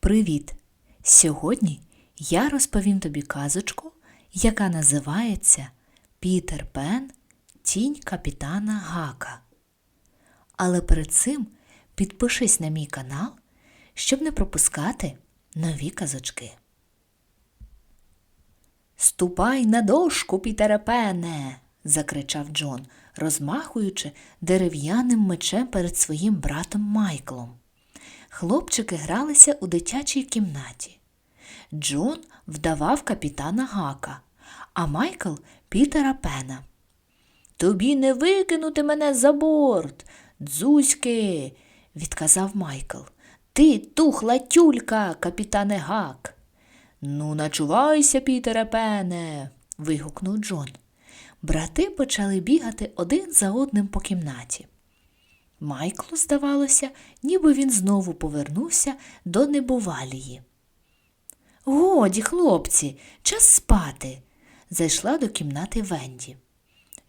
Привіт! Сьогодні я розповім тобі казочку, яка називається Пітер Пен Тінь капітана Гака. Але перед цим підпишись на мій канал, щоб не пропускати нові казочки. Ступай на дошку, Пітере Пене. закричав Джон, розмахуючи дерев'яним мечем перед своїм братом Майклом. Хлопчики гралися у дитячій кімнаті. Джон вдавав капітана Гака, а Майкл Пітера Пена. Тобі не викинути мене за борт, дзузьки, відказав Майкл. Ти тухла тюлька, капітане Гак. Ну, начувайся, Пітере Пене. вигукнув Джон. Брати почали бігати один за одним по кімнаті. Майклу здавалося, ніби він знову повернувся до небувалії. Годі, хлопці, час спати, зайшла до кімнати Венді.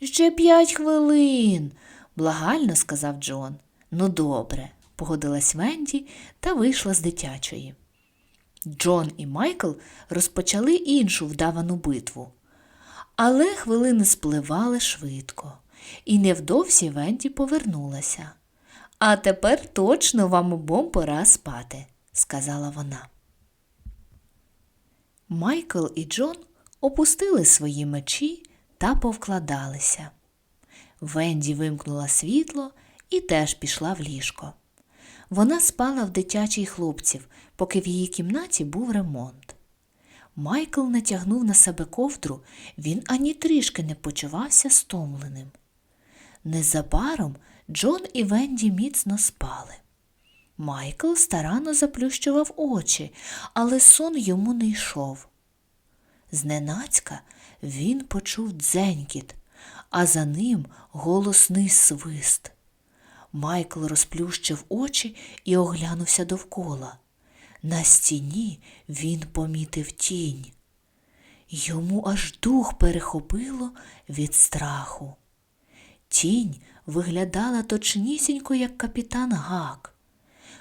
Ще п'ять хвилин, благально сказав Джон. Ну, добре, погодилась Венді та вийшла з дитячої. Джон і Майкл розпочали іншу вдавану битву. Але хвилини спливали швидко, і невдовзі Венді повернулася. А тепер точно вам обом пора спати, сказала вона. Майкл і Джон опустили свої мечі та повкладалися. Венді вимкнула світло і теж пішла в ліжко. Вона спала в дитячій хлопців, поки в її кімнаті був ремонт. Майкл натягнув на себе ковдру, він ані трішки не почувався стомленим. Незабаром Джон і Венді міцно спали. Майкл старанно заплющував очі, але сон йому не йшов. Зненацька він почув дзенькіт, а за ним голосний свист. Майкл розплющив очі і оглянувся довкола. На стіні він помітив тінь. Йому аж дух перехопило від страху. Тінь виглядала точнісінько, як капітан Гак.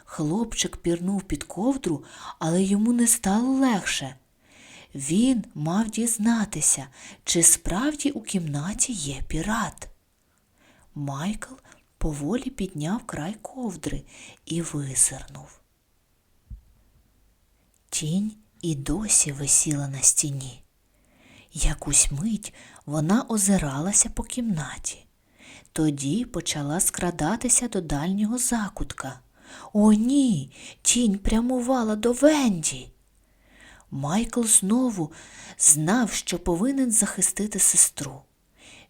Хлопчик пірнув під ковдру, але йому не стало легше. Він мав дізнатися, чи справді у кімнаті є пірат. Майкл поволі підняв край ковдри і визирнув. Тінь і досі висіла на стіні. Якусь мить вона озиралася по кімнаті. Тоді почала скрадатися до дальнього закутка. О, ні, тінь прямувала до Венді. Майкл знову знав, що повинен захистити сестру.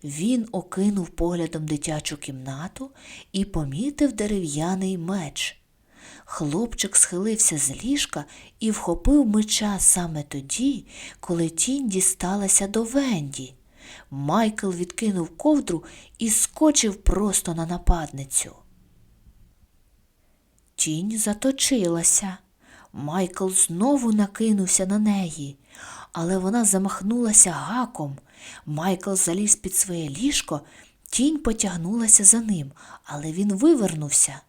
Він окинув поглядом дитячу кімнату і помітив дерев'яний меч. Хлопчик схилився з ліжка і вхопив меча саме тоді, коли тінь дісталася до Венді. Майкл відкинув ковдру і скочив просто на нападницю. Тінь заточилася. Майкл знову накинувся на неї, але вона замахнулася гаком. Майкл заліз під своє ліжко, тінь потягнулася за ним, але він вивернувся.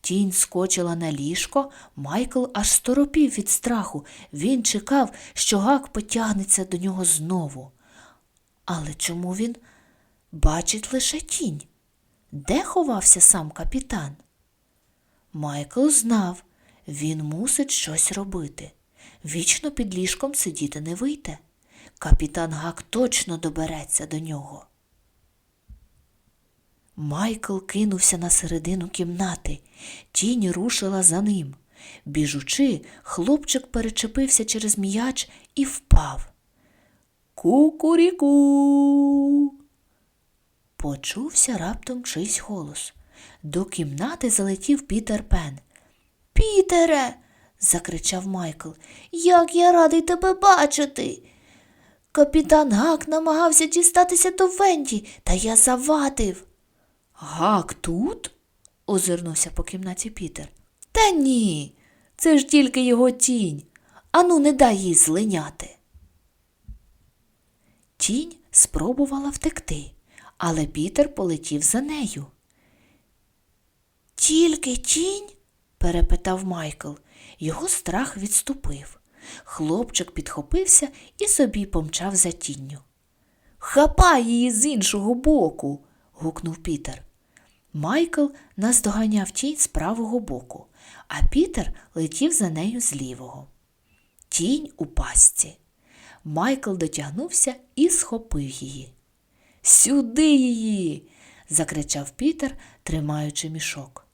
Тінь скочила на ліжко, Майкл аж сторопів від страху. Він чекав, що гак потягнеться до нього знову. Але чому він бачить лише тінь? Де ховався сам капітан? Майкл знав, він мусить щось робити. Вічно під ліжком сидіти не вийде. Капітан Гак точно добереться до нього. Майкл кинувся на середину кімнати, тінь рушила за ним. Біжучи, хлопчик перечепився через м'яч і впав. Кукуріку. Почувся раптом чийсь голос. До кімнати залетів Пітер Пен. Пітере. закричав Майкл. Як я радий тебе бачити. Капітан Гак намагався дістатися до Венді, та я завадив. Гак тут? озирнувся по кімнаті Пітер. Та ні, це ж тільки його тінь. Ану, не дай їй злиняти. Тінь спробувала втекти, але Пітер полетів за нею. Тільки тінь? перепитав Майкл. його страх відступив. Хлопчик підхопився і собі помчав за тінню. Хапай її з іншого боку. гукнув Пітер. Майкл наздоганяв тінь з правого боку, а Пітер летів за нею з лівого. Тінь у пастці. Майкл дотягнувся і схопив її. Сюди її. закричав Пітер, тримаючи мішок.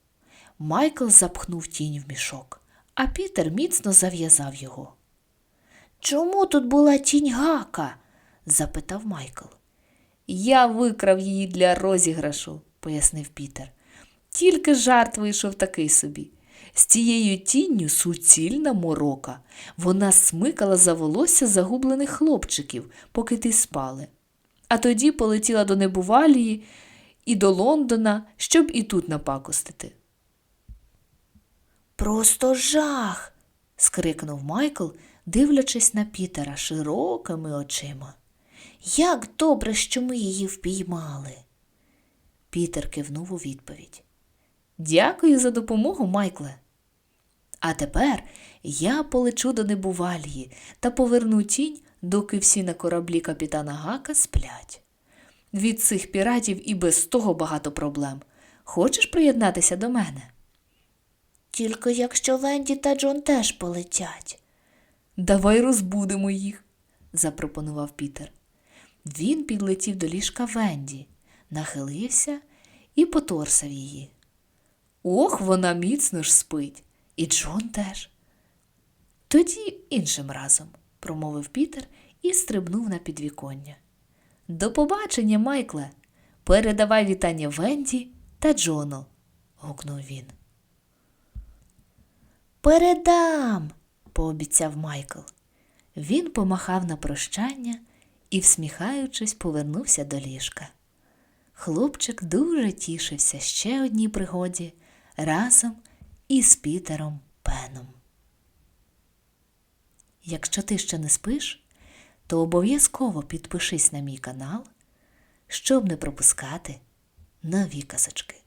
Майкл запхнув тінь в мішок, а Пітер міцно зав'язав його. Чому тут була тінь гака? запитав Майкл. Я викрав її для розіграшу, пояснив Пітер. Тільки жарт вийшов такий собі. З цією тінню суцільна морока. Вона смикала за волосся загублених хлопчиків, поки ті спали. А тоді полетіла до Небувалії і до Лондона, щоб і тут напакостити. Просто жах. скрикнув Майкл, дивлячись на Пітера широкими очима. Як добре, що ми її впіймали. Пітер кивнув у відповідь. Дякую за допомогу, Майкле. А тепер я полечу до Небувалії та поверну тінь, доки всі на кораблі капітана Гака сплять. Від цих піратів і без того багато проблем. Хочеш приєднатися до мене? Тільки якщо Венді та Джон теж полетять. Давай розбудемо їх, запропонував Пітер. Він підлетів до ліжка Венді, нахилився і поторсав її. Ох, вона міцно ж спить, і Джон теж. Тоді іншим разом, промовив Пітер і стрибнув на підвіконня. До побачення, Майкле. Передавай вітання Венді та Джону, гукнув він. Передам, пообіцяв Майкл. Він помахав на прощання і, всміхаючись, повернувся до ліжка. Хлопчик дуже тішився ще одній пригоді разом із Пітером Пеном. Якщо ти ще не спиш, то обов'язково підпишись на мій канал, щоб не пропускати нові казочки.